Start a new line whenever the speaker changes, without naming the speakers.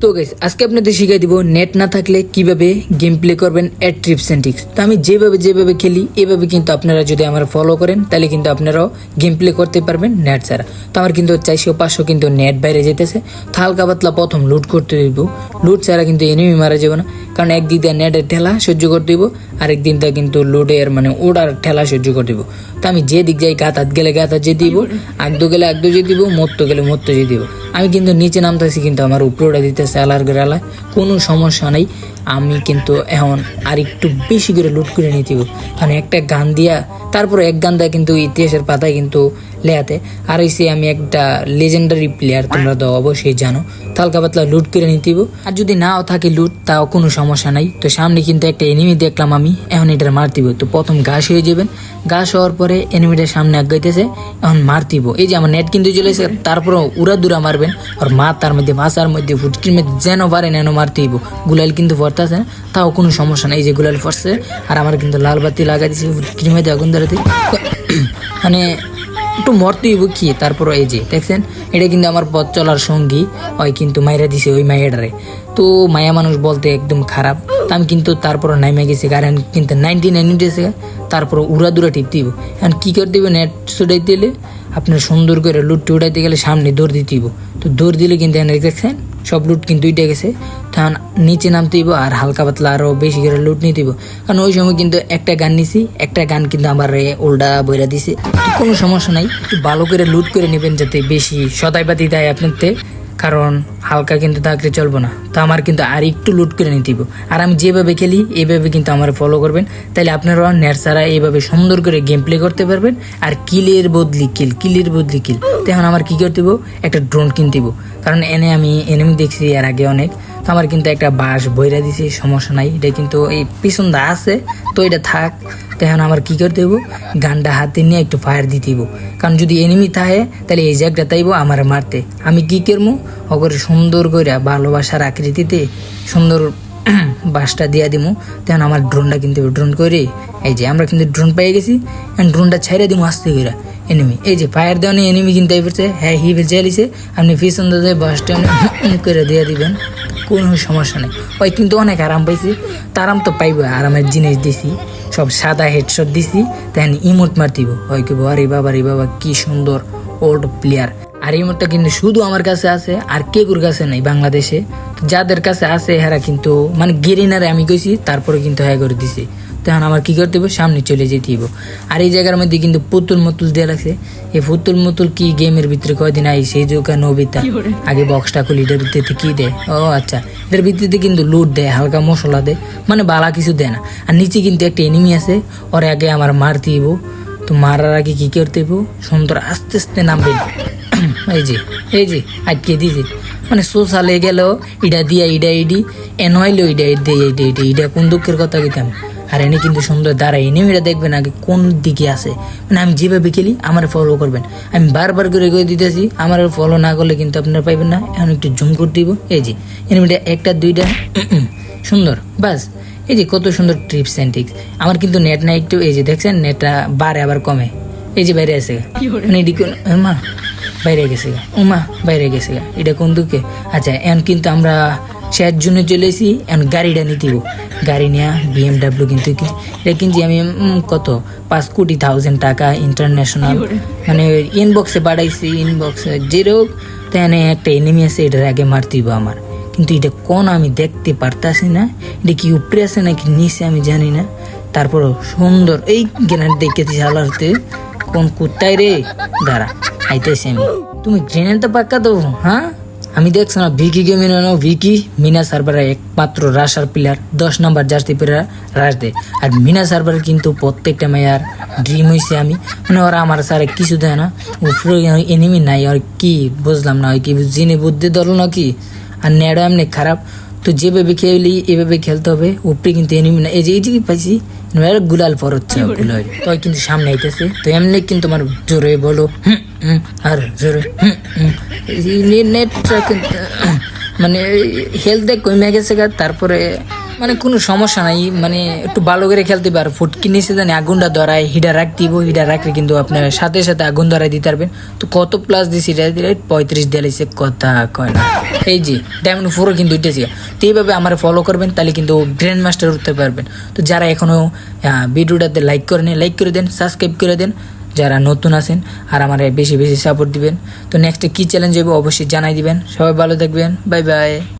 তো গাইস আজকে আপনাদের শিখাই দিব নেট না থাকলে কীভাবে গেম প্লে করবেন এট ট্রিপস অ্যান্ড ট্রিক্স তো আমি যেভাবে যেভাবে খেলি এভাবে কিন্তু আপনারা যদি আমার ফলো করেন তাহলে কিন্তু আপনারাও গেম প্লে করতে পারবেন নেট ছাড়া। তো আমার কিন্তু চারশো পাঁচশো কিন্তু নেট বাইরে যেতেছে। তো হালকা পাতলা প্রথম লুট করতে দিব লুট ছাড়া কিন্তু এনিমি মারা যাবে না। কারণ একদিক দিয়ে নেটের ঠেলা সহ্য করতে দিব আরেক দিন দিয়ে কিন্তু লুটের মানে ওড়ার ঠেলা সহ্য করে দিব তো আমি যে দিক যাই গাত হাত গেলে গাত হাত যে দিব আগদো গেলে আগদো যে দিব মত্ত গেলে মত্ত যে দিব আমি কিন্তু নিচে নামতেছি কিন্তু আমার উপরে ওটা দিতেছে আলার করে কোনো সমস্যা নেই আমি কিন্তু এখন আর একটু বেশি করে লুট করে নিতে। কারণ একটা গান দিয়া তারপরে এক গান দেয় কিন্তু ইতিহাসের পাতায় কিন্তু লেয়াতে। আর এসে আমি একটা লেজেন্ডারি প্লেয়ার তোমরা তো অবশ্যই জানো। হালকা পাতলা লুট করে নিতে হবে। আর যদি নাও থাকে লুট, তাও কোনো সমস্যা নাই। তো সামনে কিন্তু একটা এনিমি দেখলাম আমি, এখন এটার মারতিব। তো প্রথম ঘাস হয়ে যাবেন। ঘাস হওয়ার পরে এনিমিটার সামনে আগাইতেছে, এখন মারতিব। এই যে আমার নেট কিন্তু চলে এসে তারপর উড়া দুরা মারবেন। আর মা তার মধ্যে মাথার মধ্যে, ফুটকির মধ্যে যেন পারেন এন মারতেইব গুলাল কিন্তু না, তাও কোনো সমস্যা নাই এই যে গুলাল পড়ছে। আর আমার কিন্তু লাল বাতি লাগাই দিছে, ফুটকির মধ্যে আগুন ধরাতে মানে একটু মরতেই কি? তারপর এই যে, দেখছেন? এটা কিন্তু আমার পথ চলার সঙ্গী ওই কিন্তু মাইরা দিছে ওই মাইয়াডারে তো মায়া মানুষ বলতে একদম খারাপ। আমি কিন্তু তারপর নাইমে গেছি, কারণ কিন্তু নাইনটি নাইন উঠেছে, তারপর উড়া দুরা টিপ দিব। এখন কী করে দিবে নেট ছুটাই দিলে আপনার সুন্দর করে লুটটি উঠাইতে গেলে সামনে দৌড় দিতে হইব। তো দৌড় দিলে কিন্তু এখানে দেখছেন? সব লুট কিন্তু উঠে গেছে। তখন নিচে নামতে দিব আর হালকা পাতলা আরও বেশি করে লুট নিতে দিব কারণ ওই সময় কিন্তু একটা গান নিছি, একটা গান কিন্তু আমার ওল্ডা উল্টা বইরা দিছে। কোনো সমস্যা নাই, একটু ভালো করে লুট করে নেবেন যাতে বেশি সদাইপাতি দেয় আপনাকে কারণ হালকা কিন্তু থাকলে চলবো না তো আমার কিন্তু আর একটু লুট করে নিতে। আর আমি যেভাবে খেলি, এইভাবে কিন্তু আমার ফলো করবেন তাহলে আপনারা নেরসারা এইভাবে সুন্দর করে গেম প্লে করতে পারবেন আর কিলের বদলি কিল কিলের বদলি কিল তখন আমার কী করতে? একটা ড্রোন কিনতে। কারণ এনে আমি এনিমি দেখছি এর আগে অনেক আমার কিন্তু একটা বাস বইরা দিছি, সমস্যা নাই। এটা কিন্তু এই পিছন দা আছে, তো এটা থাক। তো এখন আমার কি করতে হইব? গানটা হাতে নিয়ে একটু ফায়ার দিতে হইব। কারণ যদি এনিমি থাকে, তাহলে এই জায়গাটা তাইব আমার মারতে। আমি কি করব অগরে সুন্দর করে ভালোবাসার আকৃতিতে সুন্দর বাসটা দিয়া দিমু। তখন আমার ড্রোনটা কিন্তু ড্রোন করে এই যে আমরা কিন্তু ড্রোন পেয়ে গেছি। ড্রোনটা ছেড়ে দিমু আস্তে করে এনিমি এই যে ফায়ার দেওয়ানি এনিমি কিনতে পারছে হ্যাঁ হিভেল চালিছে আপনি পিছন দিয়ে বাসটা করে দিয়ে দিবেন। কোনো সমস্যা নেই। ওই কিন্তু অনেক আরাম পাইছি। তা আরাম তো পাইব, আরামের জিনিস দিছি। সব সাদা হেডশট দিছি তেন ইমোট মারতিব। ওই কি আরে বাবা রে বাবা, কি সুন্দর ওল্ড প্লেয়ার আর ইমোটটা কিন্তু শুধু আমার কাছে আছে, আর কে কুর কাছে নাই বাংলাদেশে। যাদের কাছে আছে, এরা কিন্তু মানে গেরিনারে আমি কইছি, তারপরে কিন্তু হ্যাঁ করে দিছি। তখন আমার কি করতে হবে সামনে চলে যেতে হইব। আর এই জায়গার মধ্যে কিন্তু পুতুল মুতুল দেওয়া লাগছে। এই পুতুল মুতুল কি গেমের ভিতরে কয়দিন আই সেই যোগা নবিতা আগে বক্সটা খুলি এটার ভিতরে কি দেয়? ও আচ্ছা এটার ভিত্তিতে কিন্তু লুট দেয় হালকা মশলা দেয় মানে বালা কিছু দেয় না। আর নিচে কিন্তু একটা এনিমি আছে ওর আগে আমার মারতে হইব। তো মারার আগে কি করতে হইব? সুন্দর আস্তে আস্তে নামবে। এই যে এই যে আটকে দিয়েছে। মানে সোশ্যালে গেল ইডা দিয়া ইডা ইডি এন হইল ইডা দিয়ে ইডা ইডি ইডা কোন দুঃখের কথা কইতাম? আর এনে কিন্তু সুন্দর দাঁড়াই এনিমিটা দেখবেন আগে কোন দিকে আছে। মানে আমি যেভাবে খেলি আমার ফলো করবেন। আমি বারবার করে করে দিতেছি আমার ফলো না করলে কিন্তু আপনারা পাইবেন না। এখন একটু জুম করে দিব। এই যে এনিমিটা একটা দুইটা সুন্দর। বাস এই যে কত সুন্দর ট্রিপস অ্যান্ড টিক্স আমার কিন্তু নেট না একটু এই যে দেখছেন নেটটা বাড়ে আবার কমে। এই যে বাইরে আছে মানে এটি মা বাইরে গেছে গা। উমা বাইরে গেছে গা। এটা কোন দুঃখে আচ্ছা এখন কিন্তু আমরা শেয়ার জন্য চলে এসেছি এখন গাড়িটা নিতে। গাড়ি নেওয়া বিএমডাব্লিউ কিন্তু এটা কিনছি আমি কত? পাঁচ কোটি থাউজেন্ড টাকা ইন্টারন্যাশনাল মানে ইনবক্সে বাড়াইছি ইনবক্সে যেরকম তাহলে একটা এনিমি আছে এটার আগে মারতে হইব আমার। কিন্তু এটা কোন আমি দেখতে পারতাছি না। এটা কি উপরে আছে নাকি নিচে আমি জানি না। তারপর সুন্দর এই গ্রেনেড দেখেছি চালাতে কোন কুত্তায় রে? দাঁড়া আইতেছি আমি। তুমি গ্রেনেড তো পাক্কা দেবো হ্যাঁ? আমি দেখছি না ভিকি গেমে নাও ভিকি মিনা সার্ভারের একমাত্র রাশার প্লেয়ার দশ নাম্বার জার্সি প্লেয়ার রাশ দেয়। আর মিনা সার্ভার কিন্তু প্রত্যেকটা মেয়ার ড্রিম হয়েছে আমি। মানে ওরা আমার স্যারে কিছু দেয় না। উপরে এনিমি নাই আর কি বুঝলাম না ওই কি জিনে বুদ্ধি ধরো নাকি? আর নেড়া এমনি খারাপ। তো যেভাবে খেলি এভাবে খেলতে হবে উপরে কিন্তু এনিমি না এই যে এই যে কি পাইছি? গুলাল পর হচ্ছে তো কিন্তু সামনে আইতেছে। তো এমনি কিন্তু আমার জোরে বলো হুম। আর কিন্তু মানে হেলথ কমে গেছে তারপরে মানে কোনো সমস্যা নাই মানে একটু ভালো করে খেলতে পার। ফুটকি নিচে জানি, আগুনটা ধরায়, হিডা রাখ দিব, হিডা রাখলে কিন্তু আপনার সাথে সাথে আগুন ধরাই দিতে পারবেন। তো কত প্লাস দিছি, এটা দিলে পঁয়ত্রিশ দিয়েছে কথা কয় না। এই যে ডায়মন্ড ফোরও কিন্তু উঠেছে। তো এইভাবে আমার ফলো করবেন, তাহলে কিন্তু গ্র্যান্ড মাস্টার উঠতে পারবেন। তো যারা এখনও ভিডিওটাতে লাইক করে নেন লাইক করে দেন সাবস্ক্রাইব করে দেন। যারা নতুন আছেন আর আমার বেশি বেশি সাপোর্ট দিবেন। তো নেক্সটে কী চ্যালেঞ্জ হবে অবশ্যই জানাই দিবেন। সবাই ভালো থাকবেন। Bye bye